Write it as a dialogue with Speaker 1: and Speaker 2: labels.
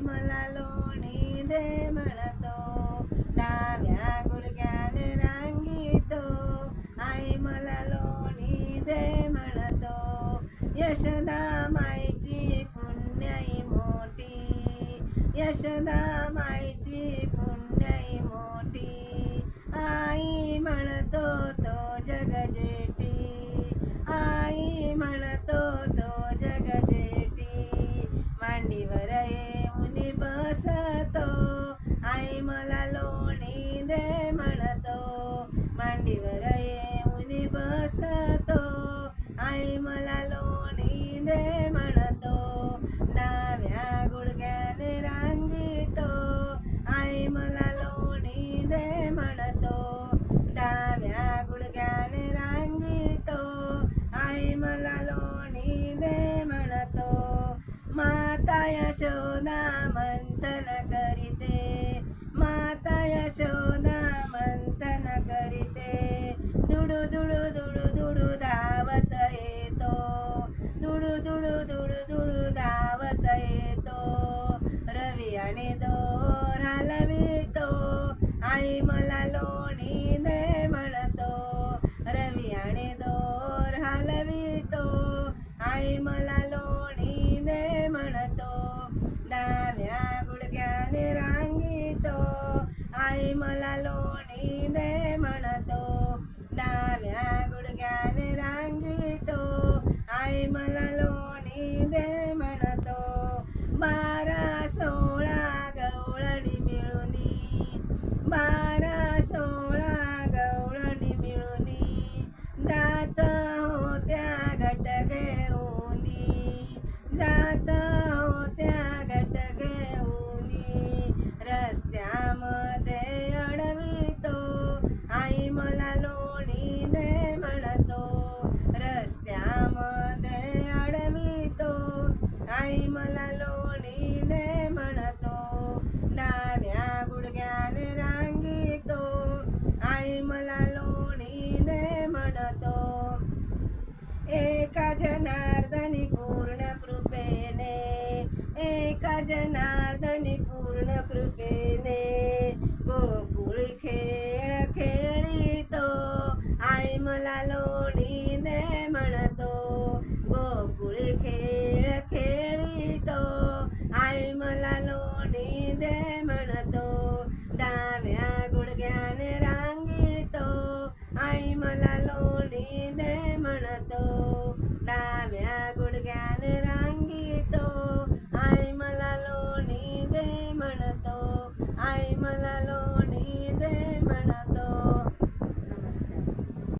Speaker 1: मला लोणी दे म्हणतो डाव्या गुडघ्याने रांगीतो आई मला लोणी दे म्हणतो यशोदा माईची पुण्याई मोठी यशोदा माईची बसतो आई मला लोणी दे म्हणतो डाव्या गुडघ्याने रांगीतो आई मला लोणी दे म्हणतो डाव्या गुडघ्याने रांगीतो आई मला लोणी दे म्हणतो माता यशोदा અને દોરા લવી તો આઈ મલા લોણી ને મળતો રવિ અને દોર હાલવી તો આઈ મલા લોણી ને મળતો ડાવ્યા ગુડગ્યા ને રાંગી તો આઈ મલા લોણી ને મળતો ડાવ્યા ગુડગ્યા ને રાંગી એક જનાર્દની પૂર્ણ કૃપેને એક જનાર્દની પૂર્ણ કૃપેને ગોકુળ ખેળ ખેળી તો આઈ મલાલો